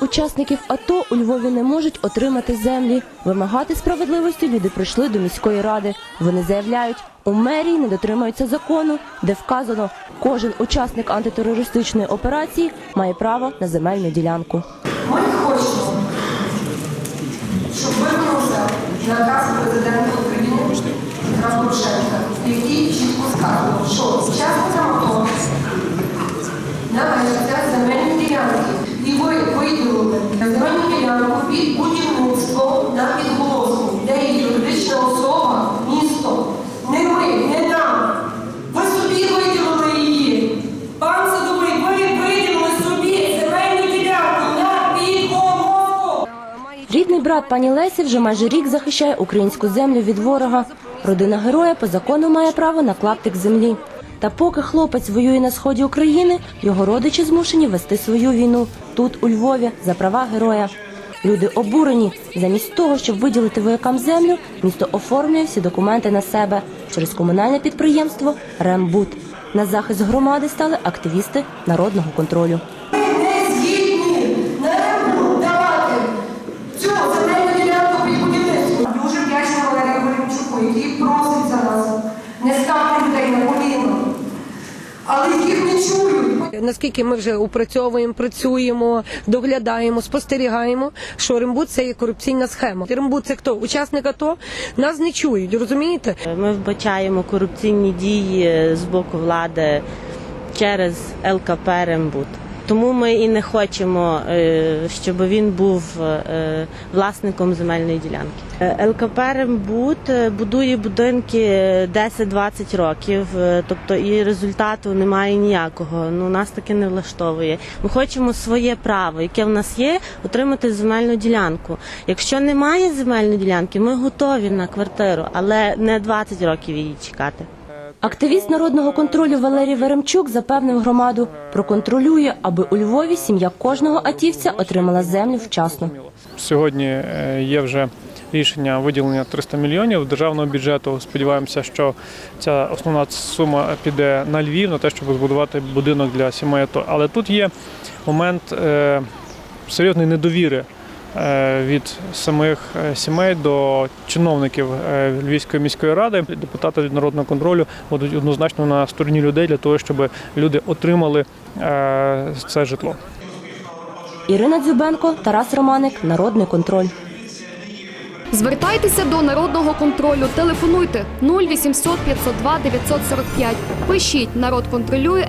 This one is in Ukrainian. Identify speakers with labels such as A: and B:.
A: Учасників АТО у Львові не можуть отримати землі. Вимагати справедливості люди прийшли до міської ради. Вони заявляють, у мерії не дотримуються закону, де вказано, кожен учасник антитерористичної операції має право на земельну ділянку.
B: Ми хочемо, щоб виконався наказ президента України Петра Порошенка, який чітко сказано, що учасникам АТО належаться земельні ділянки. І ви виділили земельну ділянку під будівництво на підголоску, де є юридична особа, місто. Не ми, не нам. Ви собі виділили її. Пан Садовий, ви виділили собі земельну ділянку на підголоску.
A: Рідний брат пані Лесі вже майже рік захищає українську землю від ворога. Родина героя по закону має право на клаптик землі. Та поки хлопець воює на сході України, його родичі змушені вести свою війну тут, у Львові, за права героя. Люди обурені. Замість того, щоб виділити воякам землю, місто оформлює всі документи на себе через комунальне підприємство Рембут. На захист громади стали активісти народного контролю.
B: Ми не згідні на ринку давати цю земельну ділянку під будівництво. Дуже вдячна Валерію Горемчуку, який просить за нас не ставити людей на коліна. Але їх не чують.
C: Наскільки ми вже опрацьовуємо, працюємо, доглядаємо, спостерігаємо, що Римбут це є корупційна схема. Римбут це хто? Учасник АТО? Нас не чують, розумієте?
D: Ми вбачаємо корупційні дії з боку влади через ЛКП Рембут. Тому ми і не хочемо, е, щоб він був е, власником земельної ділянки. Е, ЛКП Рембут е, будує будинки 10-20 років, тобто і результату немає ніякого. Ну нас таке не влаштовує. Ми хочемо своє право, яке в нас є, отримати земельну ділянку. Якщо немає земельної ділянки, ми готові на квартиру, але не 20 років її чекати.
A: Активіст народного контролю Валерій Веремчук запевнив громаду, проконтролює, аби у Львові сім'я кожного атівця отримала землю вчасно.
E: Сьогодні е, є вже рішення виділення 300 мільйонів державного бюджету. Сподіваємося, що ця основна сума піде на Львів на те, щоб збудувати будинок для сімей. Але тут є момент е, серйозної недовіри. Е, Від самих е, сімей до чиновників е, Львівської міської ради, депутати від народного контролю будуть однозначно на стороні людей для того, щоб люди отримали це житло.
A: Ірина Дзюбенко, Тарас Романик, Народний контроль.
F: Звертайтеся до народного контролю. Телефонуйте 0800 502 945. Пишіть народ контролює.